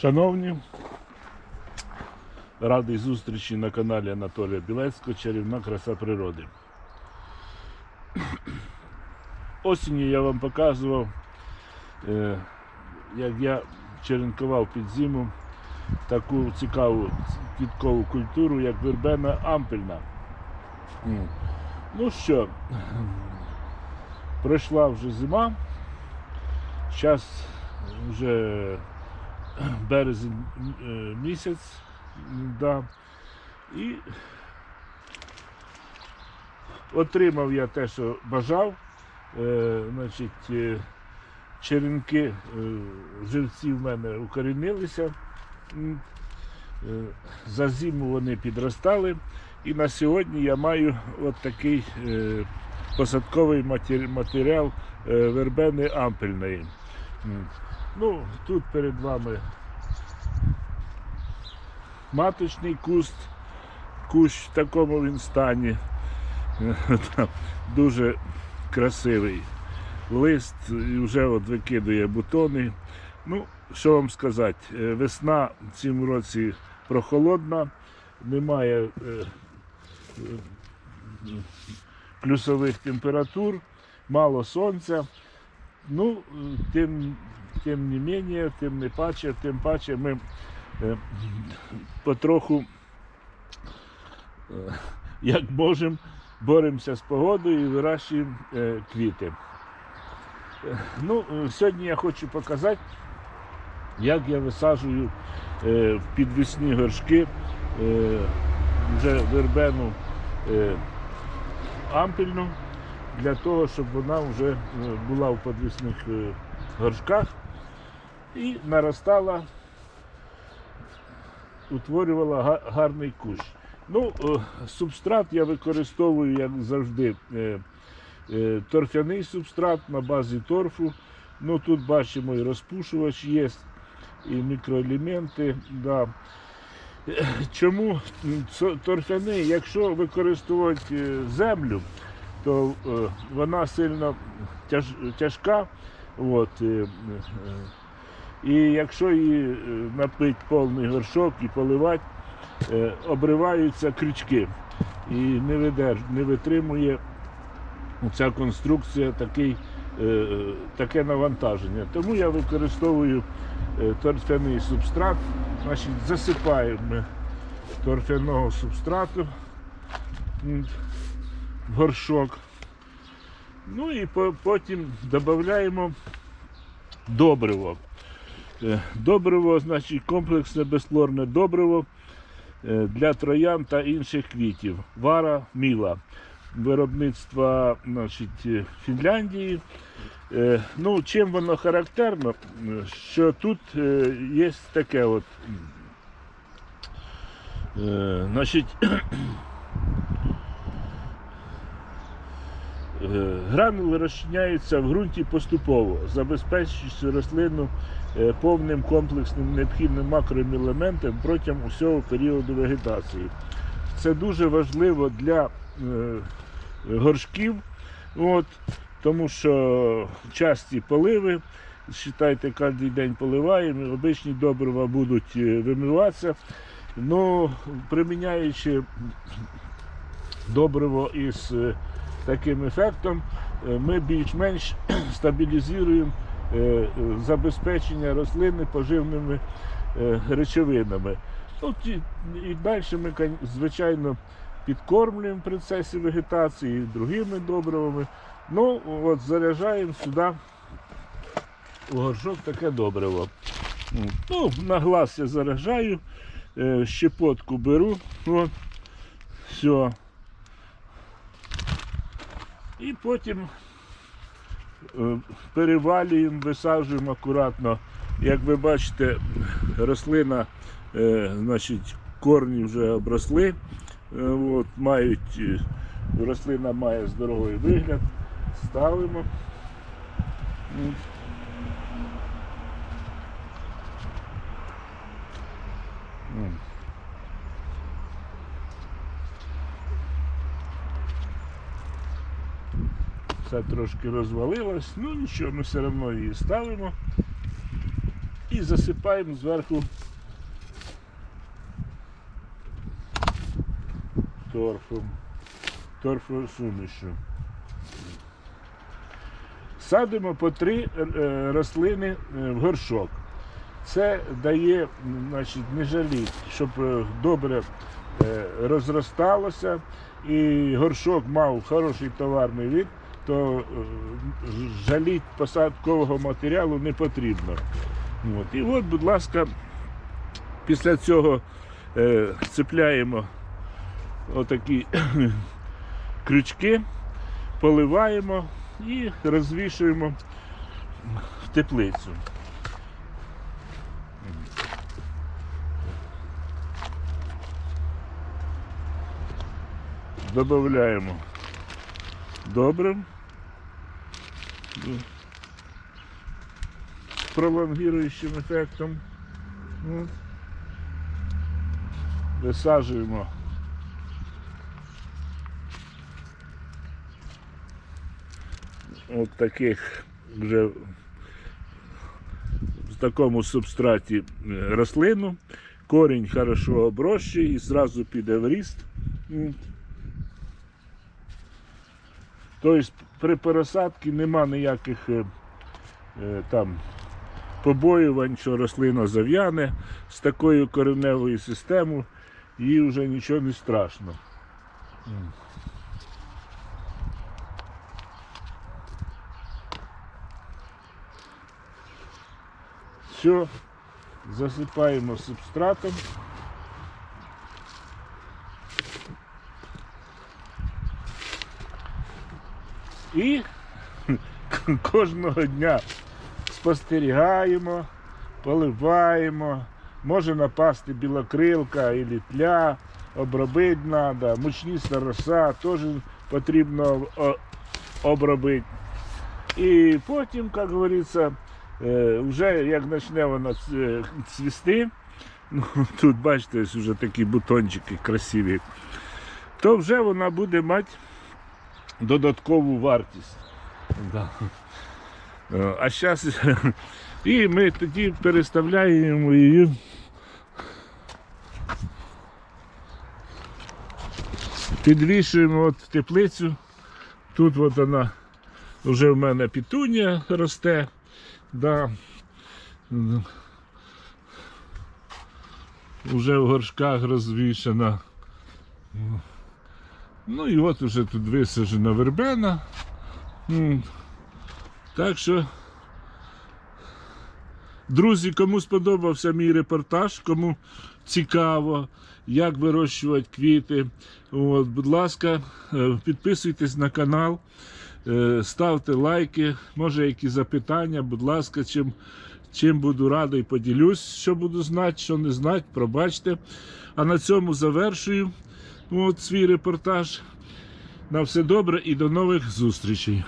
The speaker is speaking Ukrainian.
Шановні, радий зустрічі на каналі Анатолія Білецького Чарівна краса природи. Осінню я вам показував, е, як я черенкував під зиму таку цікаву квіткову культуру, як вербена ампельна. Ну що, пройшла вже зима, зараз вже березень е, місяць, м, да. і отримав я те, що бажав. Е, значить, е, черенки живці в мене укорінилися. За зиму вони підростали. І на сьогодні я маю от такий посадковий матеріал вербени ампельної. Ну, тут перед вами маточний куст, кущ в такому він стані. Дуже красивий лист вже от викидує бутони. Ну, що вам сказати, е, весна в цьому році прохолодна, немає е, е, плюсових температур, мало сонця. Ну, тим, тим не менше, тим не паче, тим паче ми е, потроху, е, як можемо, боремося з погодою і вирощуємо е, квіти. Ну, сьогодні я хочу показати, як я висаджую в підвісні горшки вже вербену ампельну для того, щоб вона вже була в підвісних горшках і наростала, утворювала гарний кущ. Ну, е, субстрат я використовую, як завжди, е, е, торфяний субстрат на базі торфу. Ну, тут бачимо і розпушувач є, і мікроелементи. Да. Чому торфяний? Якщо використовувати землю, то вона сильно тяж, тяжка. От, е, е, і якщо її е, напити повний горшок і поливати, е, обриваються крючки і не, видерж, не витримує ця конструкція такий, таке навантаження. Тому я використовую торфяний субстрат. Значить, засипаємо торфяного субстрату в горшок. Ну і потім додаємо добриво. Е, Добриво, значить, комплексне безхлорне добриво е, для троян та інших квітів. Вара міла. Виробництва значить, е, Фінляндії. Ну, чим воно характерно, що тут є таке от. Значить, Гранули розчиняються в ґрунті поступово, забезпечуючи рослину е, повним комплексним необхідним макроелементом протягом усього періоду вегетації. Це дуже важливо для е, горшків, от, тому що часті поливи, вважайте, кожен день поливаємо, обичні добрива будуть е, вимиватися. Ну, приміняючи добриво із е, таким ефектом, е, ми більш-менш стабілізуємо е, е, забезпечення рослини поживними речовинами. Ну, і далі ми, звичайно, підкормлюємо в процесі вегетації другими добривами. Ну, от заряджаємо сюди у горшок таке добриво. Ну, на глаз я заряджаю, щепотку беру. От, все. І потім е, перевалюємо, висаджуємо акуратно. Як ви бачите, рослина, е, значить, корні вже обросли. Е, от, мають, рослина має здоровий вигляд. Ставимо. Це трошки розвалилось, ну нічого, ми все одно її ставимо. І засипаємо зверху торфом, торфосумішю. Садимо по три е, рослини е, в горшок. Це дає значить, не жаліть, щоб е, добре е, розросталося і горшок мав хороший товарний вид, то е, жаліть посадкового матеріалу не потрібно. От. І от, будь ласка, після цього е, цепляємо отакі крючки, поливаємо і розвішуємо в теплицю. Добавляємо добрим. З пролонгіруючим ефектом. От. Висаджуємо таких вже в такому субстраті е, рослину. Корінь хорошо оброщий і зразу піде в ріст. Тобто при пересадці нема ніяких е, е, там побоювань, що рослина зав'яне з такою кореневою системою, їй вже нічого не страшно. Все, засипаємо субстратом. І кожного дня спостерігаємо, поливаємо, може напасти білокрилка і тля, обробити треба, мучніста роса теж потрібно обробити. І потім, як говориться, е, вже як почне вона цвісти, ну, тут бачите, вже такі бутончики красиві, то вже вона буде мати додаткову вартість. Да. Е, А зараз і ми тоді переставляємо її. Підвішуємо от в теплицю. Тут от вона вже в мене пітунія росте. Да. Уже в горшках розвішена. Ну і от уже тут висаджена вербена. Так що, друзі, кому сподобався мій репортаж, кому цікаво, як вирощувати квіти, от, будь ласка, е, підписуйтесь на канал, е, ставте лайки, може які запитання, будь ласка, чим, чим буду радий, поділюсь, що буду знати, що не знати, пробачте. А на цьому завершую от, свій репортаж. На все добре і до нових зустрічей.